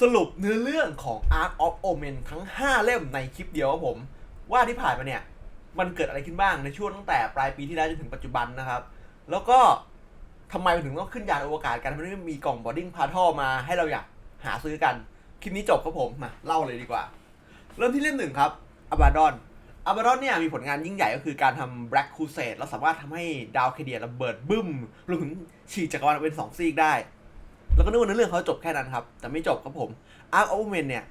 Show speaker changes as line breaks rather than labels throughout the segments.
สรุปเนื้อเรื่องของ Arc of Omen ทั้ง 5 เล่มในคลิปเดียวครับผม ว่าที่ผ่านมาเนี่ย มันเกิดอะไรขึ้นบ้างในช่วงตั้งแต่ปลายปีที่แล้วจนถึงปัจจุบันนะครับ แล้วก็ทำไมมันถึงต้องขึ้นยานอวกาศกันมันไม่มีกล่องบอดดิ้งพาท่อมาให้เราอยากหาซื้อกัน คลิปนี้จบครับผมมาเล่าเลยดีกว่า เริ่มที่เล่มหนึ่งครับอับาดอนอับาดอนเนี่ยมีผลงานยิ่งใหญ่ก็คือการทำ Black Crusade แล้วสามารถทำให้ดาวเคเดียระเบิดบึ้มรวมถึงฉีกจักรวาลเป็นสองซีกได้ แล้วก็นึกว่าเนื้อเรื่องเขาจบแค่นั้นครับ แต่ไม่จบครับผม Arc of Omen เนี่ย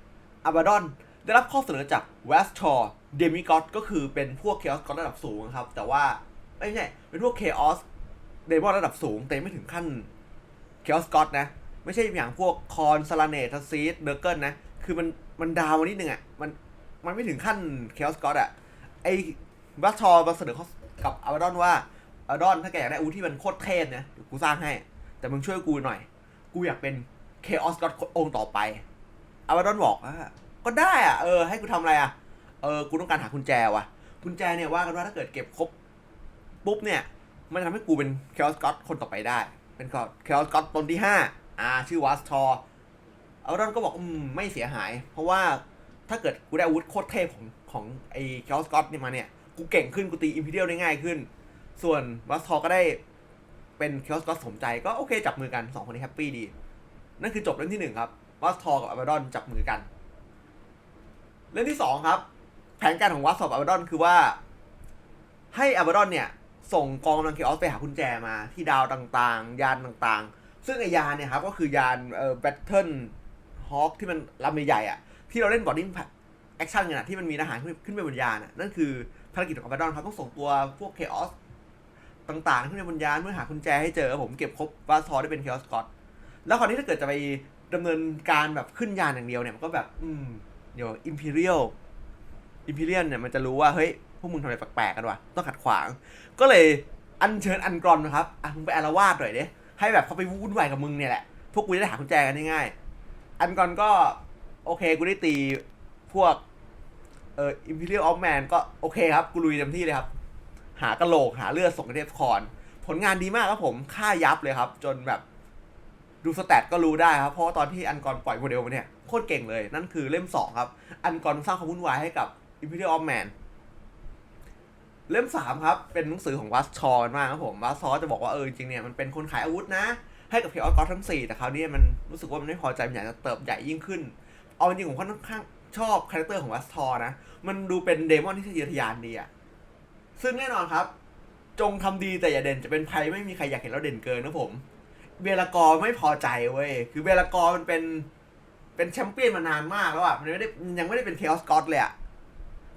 อบาดอนได้รับข้อเสนอจาก w e s t o r Demigod ก็คือเป็นพวก Chaos God ระดับสูงครับ แต่ว่าไม่ใช่เป็นพวก Chaos Demon ระดับสูง แต่ไม่ถึงขั้น Chaos God นะ ไม่ใช่อย่างพวกคอนซาลาเนตซีดเดอร์เกิลนะ คือมันมันดาวมานิดนึงอะมันมันไม่ถึงขั้น Chaos God อะไอ้วัตชอมาเสนอเขากับอาบาดอนว่าอาบาดอนถ้าแกอยากได้อาวุธที่มันโคตรเทพเนี่ยกูสร้างให้ แต่มึงช่วยกูหน่อย กูอยากเป็น Chaos God องค์ต่อไปอาบาดอนบอกว่าก็ได้อะเออให้กูทำอะไรอะเออกูต้องการหากุญแจว่ะกุญแจเนี่ยว่ากันว่าถ้าเกิดเก็บครบปุ๊บเนี่ย มันจะทำให้กูเป็น Chaos God คนต่อไปได้ เป็นก็ Chaos God ตนที่ห้าอ่าชื่อวัสทออาบาดอนก็บอกอืมไม่เสียหาย เพราะว่าถ้าเกิดกูได้อาวุธโคตรเทพของของไอ้ Chaos God นี่มาเนี่ยกูเก่งขึ้นกูตี Imperial ได้ง่ายขึ้น ส่วนวัสทอก็ได้ เป็น Chaos God สมใจก็โอเคจับมือกันสองคนนี้แฮปปี้ดี นั่นคือจบเรื่องที่หนึ่งครับวัสทอกับอาบาดอนจับมือกัน เรื่องที่สองครับ แผนการของวัสทอกับอาบาดอนคือว่า ให้อาบาดอนเนี่ย ส่งกองกำลังเคออสไปหากุญแจมาที่ดาวต่างๆ ยานต่างๆ ซึ่งไอยานเนี่ยครับก็คือยานเอ่อแบทเทิลฮอคที่มันลำใหญ่ๆอะที่เราเล่นบอดดิ้งแอคชั่นกันอะที่มันมีทหารขึ้นขึ้นไปบนยานอะนั่นคือภารกิจของอาบาดอนครับต้องส่งตัวพวกเคออส ต่างๆขึ้นบนยานเพื่อหากุญแจให้เจอผมเก็บครบวัสทอได้เป็นเคออสกอตแล้วคราวนี้ถ้าเกิดจะไปดำเนินการแบบขึ้นยานอย่างเดียวเนี่ยมันก็แบบ อืมเดี๋ยวอิมพีเรียลอิมพีเรียลเนี่ยมันจะรู้ว่าเฮ้ยพวกมึงทำอะไรแปลกๆกันวะต้องขัดขวาง ก็เลยอัญเชิญอันกรอนนะครับอะมึงไปอารวาสหน่อยดิให้แบบเขาไปวุ่นวายกับมึงเนี่ยแหละพวกกูจะได้หากุญแจกันง่ายๆอันกรอนก็โอเคกูได้ตีพวกเอ่ออิมพีเรียลออฟแมนก็โอเคครับ กูลุยเต็มที่เลยครับ หากระโหลกหาเลือดส่งกรเทพคอน ผลงานดีมากครับผมฆ่ายับเลยครับ จนแบบดูสแตทก็รู้ได้ครับ เพราะตอนที่อันกรปล่อยโมเดลมาเนี่ยโคตรเก่งเลย นั่นคือเล่มสองครับ อันกรสร้างความวุ่นวายให้กับ Imperial of Man เล่มสามครับ เป็นหนังสือของวัสชอนมากครับผมวัสชอจะบอกว่าเออจริงเนี่ยมันเป็นคนขายอาวุธนะ ให้กับเพออสกอทั้งสี่แต่คราวนี้มันรู้สึกว่ามันไม่พอใจมันอยากจะเติบใหญ่ยิ่งขึ้น เอาจริงผมค่อนข้างชอบคาแรคเตอร์ของวัสชอนะ มันดูเป็นเดมอนที่ทะเยอทะยานดีอะ ซึ่งแน่นอนครับ จงทำดีแต่อย่าเด่นจะเป็นภัยไม่มีใครอยากเห็นเราเด่นเกินนะผมเวลกอร์ไม่พอใจเว้ยคือเวลกอร์มันเป็นเป็นแชมเปี้ยนมานานมากแล้วอะมันไม่ได้ยังไม่ได้เป็นเคอสกอตเลยอะ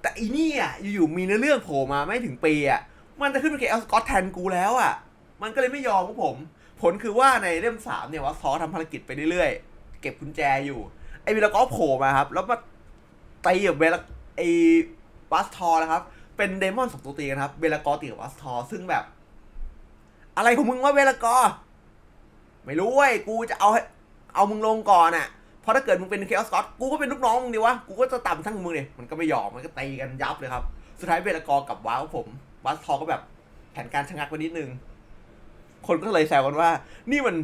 แต่อีนี่อะอยู่ๆมีเนื้อเรื่องโผล่มาไม่ถึงปีอะมันจะขึ้นเป็นเคอสกอตแทนกูแล้วอะ มันก็เลยไม่ยอมพวกผม ผลคือว่าในเล่มสามเนี่ยว่าซอทำภารกิจไปเรื่อยๆ เก็บกุญแจอยู่ ไอ้เวลกอร์โผล่มาครับ แล้วมาตีกับเวลไอ้วัสทอร์นะครับ เป็นเดมอนสองตัวตีกันครับเวลากอร์ตีกับวัสทอร์ซึ่งแบบ อะไรของมึงว่าเวลากอร์ไม่รู้เว้ย กูจะเอาให้เอามึงลงก่อนอะ เพราะถ้าเกิดมึงเป็นเคออสกอตกูก็เป็นลูกน้องมึงดิวะ กูก็จะต่ำทั้งมึงเลยมันก็ไม่ยอม มันก็ตีกันยับเลยครับ สุดท้ายเบลากอกับว้าวผม วัสทอก็แบบแผนการชะงักไปนิดนึง คนก็เลยแซวกันว่า นี่มัน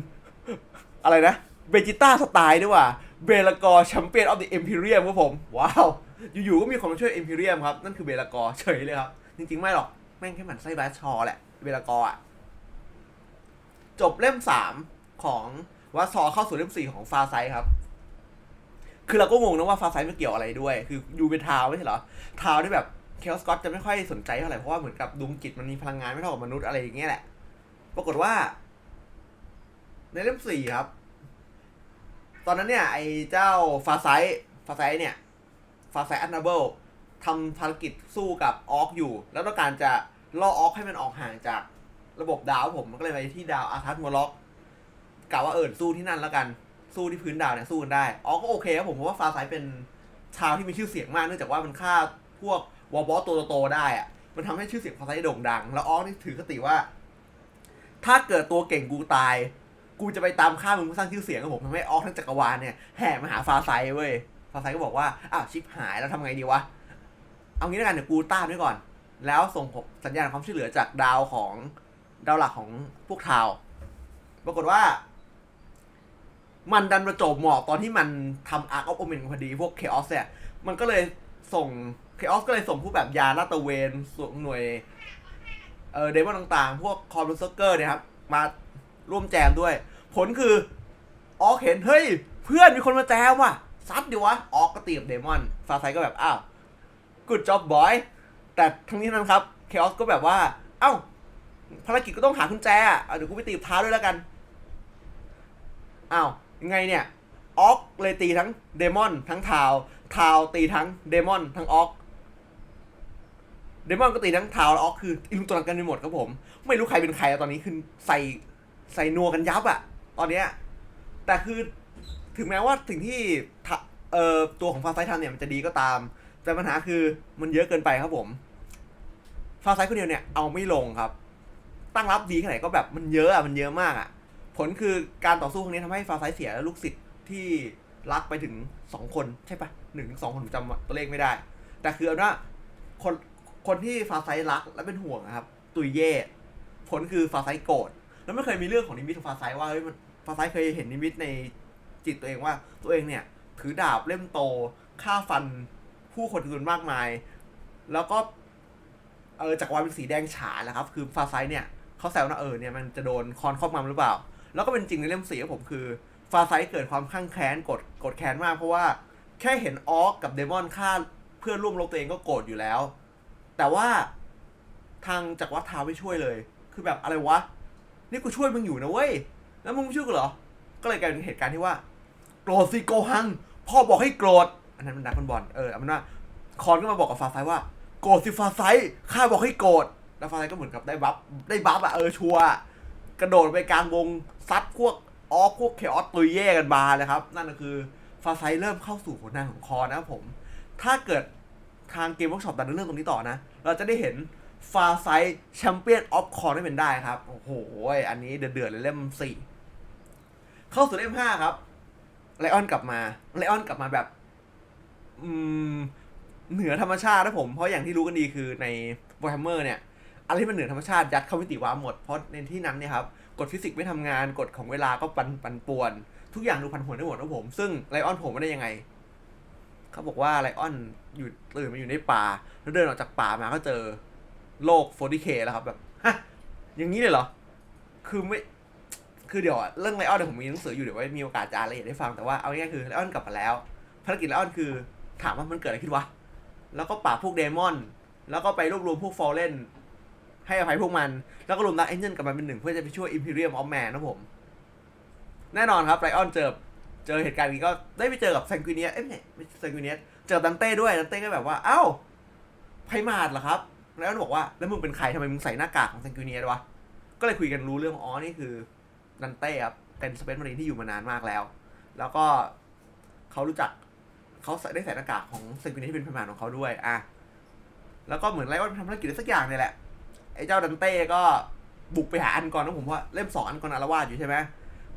อะไรนะ เบจิต้าสไตล์ด้วยว่ะ เบลากอแชมเปี้ยนออฟเดอะเอ็มพีเรียมครับผม ว้าว อยู่ๆก็มีคนมาช่วยเอ็มพีเรียมครับ นั่นคือเบลากอเฉยเลยครับ จริงๆ ไม่หรอก แม่งแค่หมันไส้บัสชอแหละ เบลากออะจบเล่มสามของวัซอเข้าสู่เล่มสี่ของฟาไซครับ คือเราก็งงนะว่าฟาไซไม่เกี่ยวอะไรด้วย คือยูเป็นทาวไม่ใช่เหรอ ทาวที่แบบเคลสกอตจะไม่ค่อยสนใจเท่าไหร่ เพราะว่าเหมือนกับดวงจิตมันมีพลังงานไม่เท่ากับมนุษย์อะไรอย่างเงี้ยแหละ ปรากฏว่า ในเล่มสี่ครับ ตอนนั้นเนี่ย ไอ้เจ้าฟาไซฟาไซเนี่ย ฟาไซอันนาเบิลทำภารกิจสู้กับออกอยู่ แล้วต้องการจะล่อออกให้มันออกห่างจากระบบดาวผมมันก็เลยไปที่ดาวอาทัสมอล็อกกล่าวว่าเอิญสู้ที่นั่นแล้วกันสู้ที่พื้นดาวเนี่ยสู้กันได้ออก็โอเคครับผมเพราะว่าฟาไซเป็นชาวที่มีชื่อเสียงมากเนื่องจากว่ามันฆ่าพวกวอลบอสตัวโตๆได้อะมันทำให้ชื่อเสียงฟาไซโด่งดัง แล้วออกนี่ถือคติว่า ถ้าเกิดตัวเก่งกูตาย กูจะไปตามฆ่ามึงเพื่อสร้างชื่อเสียงของผมทำให้ออกทั้งจักรวาลเนี่ยแห่มาหาฟาไซเว้ย ฟาไซก็บอกว่าอ้าวชิปหายแล้วทำไงดีวะ เอางี้แล้วกันเดี๋ยวกูต้านไว้ก่อน แล้วส่งสัญญาณความช่วยเหลือจากดาวของดาวหลักของพวกทาว ปรากฏว่า มันดันประจบเหมาะตอนที่มันทำอาร์คออฟโอเมนพอดีพวกเคออสเนี่ยมันก็เลยส่งเคออสก็เลยส่งผู้แบบยาลาตะเวนส่งหน่วยเออเดมอนต่างๆ พวกคอร์บอนเซอร์เกอร์เนี่ยครับ มาร่วมแจมด้วย ผลคือออเห็นเฮ้ย เพื่อนมีคนมาแจมว่ะ ซัดดิวะ ออกก็ตีกับเดมอน ฟาไซก็แบบ อ้าว good job boy แต่ทั้งนี้นั้นครับเคออสก็แบบว่า เอ้า ภารกิจก็ต้องหากุญแจอะเอเดี๋ยวกูไปตีบเท้าด้วยแล้วกัน อ้าวยังไงเนี่ย ออกเลยตีทั้งเดมอน ทั้งทาวทาวตีทั้งเดมอน ทั้งออกเดมอนก็ตีทั้งทาวและออกคืออิลุตัวกันไปหมดครับผม ไม่รู้ใครเป็นใครตอนนี้คือใส่ใส่นัวกันยับอะตอนเนี้ยแต่คือ ถึงแม้ว่าสิ่งที่ทะเอ่อตัวของฟาไซทำเนี่ยมันจะดีก็ตาม แต่ปัญหาคือมันเยอะเกินไปครับผมฟาไซคนเดียวเนี่ยเอาไม่ลงครับ ตั้งรับดีแค่ไหนก็แบบมันเยอะอะมันเยอะมากอะผลคือการต่อสู้ครั้งนี้ทำให้ฟาไซเสียลูกศิษย์ที่รักไปถึงสองคนใช่ปะหนึ่งถึงสองคนผมจำตัวเลขไม่ได้ แต่คือเอาว่าคนคนที่ฟาไซรักและเป็นห่วงครับ ตุยเย่ผลคือฟาไซโกรธแล้วไม่เคยมีเรื่องของนิมิตของฟาไซว่าเฮ้ยมันฟาไซเคยเห็นนิมิตใน จิตตัวเองว่าตัวเองเนี่ยถือดาบเล่มโตฆ่าฟันผู้คนจำนวนมากมาย แล้วก็เออจักรวาลเป็นสีแดงฉานนะครับ คือฟาไซเนี่ยเขาแซวนะเออเนี่ยมันจะโดนคอนครอบงำหรือเปล่า แล้วก็เป็นจริงในเล่มสีของผมคือฟาไซเกิดความข้างแค้นกดกดแค้นมากเพราะว่าแค่เห็นออกกับเดมอนฆ่าเพื่อนร่วมรบตัวเองก็โกรธอยู่แล้ว แต่ว่าทางจักรวรรดิทาวไม่ช่วยเลย คือแบบอะไรวะ นี่กูช่วยมึงอยู่นะเว้ย แล้วมึงไม่ช่วยกูเหรอ ก็เลยกลายเป็นเหตุการณ์ที่ว่า โกรธสิโกหัง พ่อบอกให้โกรธ อันนั้นมันดักบอลเออเอาเป็นว่าคอนก็มาบอกกับฟาไซว่า โกรธสิฟาไซข้าบอกให้โกรธ แล้วฟาไซก็เหมือนกับได้บัฟ ได้บัฟอะเออชัวกระโดดไปกลางวงซัดพวกออกพวกเคออสตุยเย่กันบาเลยครับ นั่นก็คือฟาไซเริ่มเข้าสู่ผลงานของคอนนะครับผม ถ้าเกิดทางเกมเวิร์กช็อปดันเรื่องตรงนี้ต่อนะ เราจะได้เห็นฟาไซแชมเปี้ยนออฟคอนได้เป็นได้ครับ โอ้โห อันนี้เดือดๆเลยเล่มสี่ เข้าสู่เล่มห้าครับ ไลออนกลับมาไลออนกลับมาแบบ อืม เหนือธรรมชาตินะผม เพราะอย่างที่รู้กันดีคือในวอ r แฮมเมอร์เนี่ยอะไรที่มันเหนือธรรมชาติยัดเข้ามิติวาร์ปหมด เพราะในที่นั้นเนี่ยครับกฎฟิสิกส์ไม่ทำงานกฎของเวลาก็ปันปันป่วน ทุกอย่างดูพันผวได้หมดนะผม ซึ่งไลออนผมไม่ได้ยังไง เขาบอกว่าไลออนอยู่ตื่นมาอยู่ในป่า แล้วเดินออกจากป่ามาก็เจอโลก 40k แล้วครับแบบฮะอย่างนี้เลยเหรอ คือไม่ คือเดี๋ยวเรื่องไลออนเดี๋ยวผมมีหนังสืออยู่เดี๋ยวไว้มีโอกาสจะอ่านรายละเอียดให้ฟังแต่ว่าเอาง่ายๆคือไลออนกลับมาแล้วภารกิจไลออนคือถามว่ามันเกิดอะไรขึ้นวะแล้วก็ปราบพวกเดมอน แล้วก็ไปรวบรวมพวกฟอลเลนให้อภัยพวกมัน แล้วก็รวมดักเอนเจนกลับมาเป็นหนึ่งเพื่อจะไปช่วยอิมพีเรียมออฟแมนนะผม แน่นอนครับไลออนเจอเจอเหตุการณ์นี้ก็ได้ไปเจอกับแซงกิเนียเอ้ยไม่แซงกิเนียเจอดันเต้ด้วยดันเต้ก็แบบว่าเอ้าไพมาดเหรอครับ แล้วบอกว่าแล้วมึงเป็นใครทำไมมึงใส่หน้ากากของแซงกิเนียด้วยวะก็เลยคุยกันรู้เรื่องอ๋อนี่คือ ดันเต้ครับเป็นสเปซมารีนที่อยู่มานานมากแล้ว แล้วก็เขารู้จักเขาใส่ได้ใส่หน้ากากของแซกินียที่เป็นพมานของเขาด้วยอะแล้วก็เหมือนไลออนทำภารกิจสักอย่างเนี่ยแหละไอ้เจ้าดันเต้ก็บุกไปหาอันกรนะผมว่าเล่มสองอันกรอารวาสอยู่ใช่ไหม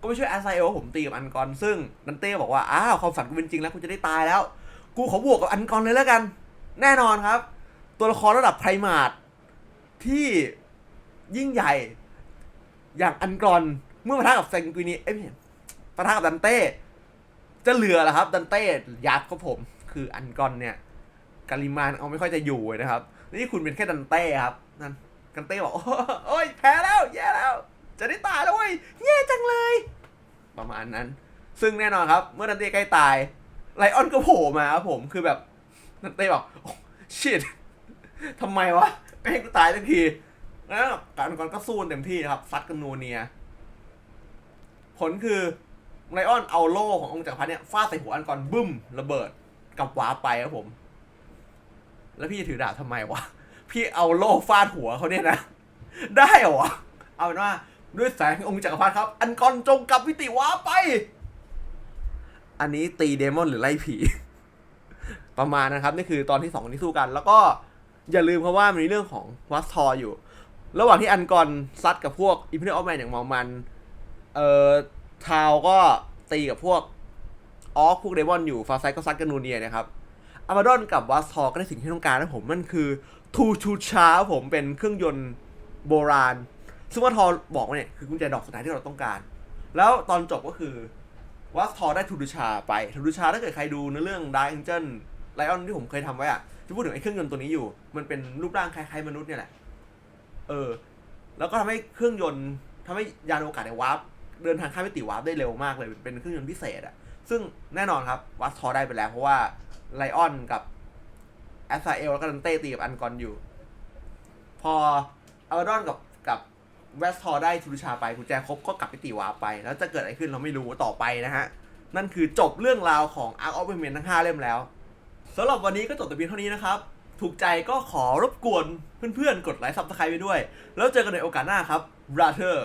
ก็ไปช่วยอาไซโอลผมตีกับอันกรซึ่งดันเต้บอกว่าอ้าวความฝันกูเป็นจริงแล้วกูจะได้ตายแล้ว กูขอบวกกับอันกรเลยแล้วกัน แน่นอนครับ ตัวละครระดับไพรมาดที่ยิ่งใหญ่ อย่างอันกร มื่อปะทะกับแซงกุนีเอ้ยไม่เห็นปะทะกับดันเต้ จะเหลือเหรอครับ ดันเต้ยับครับผม คืออันกรเนี่ยกาลิมานเอาไม่ค่อยจะอยู่เลยนะครับ นี่คุณเป็นแค่ดันเต้ครับนั่นดันเต้บอกโอ้ยแพ้แล้วแย่แล้ว จะได้ตายแล้วเว้ยแย่จังเลย ประมาณนั้น ซึ่งแน่นอนครับ เมื่อดันเต้ใกล้ตายไลออนก็โผล่มาครับผมคือแบบดันเต้บอกชิดทำไมวะไม่ให้กูตายสักทีแล้วการก่อนก็สู้เต็มที่นะครับซัดกันนัวเนีย ผลคือไลออนเอาโล่ขององค์จักรพรรดิเนี่ยฟาดใส่หัวอันก่อนบึ้มระเบิดกับว้าไปครับผม แล้วพี่จะถือดาบทำไมวะ พี่เอาโล่ฟาดหัวเขาเนี่ยนะ ได้เหรอวะเอาเป็นว่าด้วยแสงองค์จักรพรรดิครับ อันกอนจงกลับวิติว้าไป อันนี้ตีเดมอนหรือไล่ผี ประมาณนะครับ นี่คือตอนที่สองที่สู้กัน แล้วก็อย่าลืมครับว่ามันมีเรื่องของวัสทออยู่ ระหว่างที่อันกอนซัดกับพวกอิมพีเรียลออฟแมนอย่างเมามัน เอ่อทาวก็ตีกับพวกออกพวกเดมอนอยู่ฟาไซก็ซัดกับนูเนียนะครับอามาดอนกับวัสทอร์ก็ได้สิ่งที่ต้องการนะผมมันคือทูชูชาผมเป็นเครื่องยนต์โบราณ ซึ่งวัสทอร์บอกว่าเนี่ยคือกุญแจดอกสุดท้ายที่เราต้องการ แล้วตอนจบก็คือวัสทอได้ทูดูชาไปทูดูชาถ้าเกิดใครดูในเรื่องดาร์ a เ g นไลออนที่ผมเคยทำไว้อะจะพูดถึงไอ้เครื่องยนต์ตัวนี้อยู่ มันเป็นรูปร่างคล้ายๆมนุษย์เนี่ยแหละ เออ แล้วก็ทำให้เครื่องยนต์ทำให้ยานอวกาศในวาร์ป เดินทางข้ามมิติวาร์ปได้เร็วมากเลยเป็นเครื่องยนต์พิเศษอะซึ่งแน่นอนครับวัสทอได้ไปแล้วเพราะว่าไลออนกับแอสซาเอลแล้วก็ดันเต้ตีกับอันกอนอยู่ พออัลดอนกับกับเวสทอได้ทูดูชาไปกุญแจครบก็กลับมิติวาร์ปไป แล้วจะเกิดอะไรขึ้นเราไม่รู้ต่อไปนะฮะ นั่นคือจบเรื่องราวของ Arc of Women ทั้ง 5 เล่มแล้วสำหรับวันนี้ก็จบแต่เพียงเท่านี้นะครับ ถูกใจก็ขอรบกวนเพื่อนๆ กดไลค์ซับสไครต์ไปด้วย แล้วเจอกันในโอกาสหน้าครับ Brother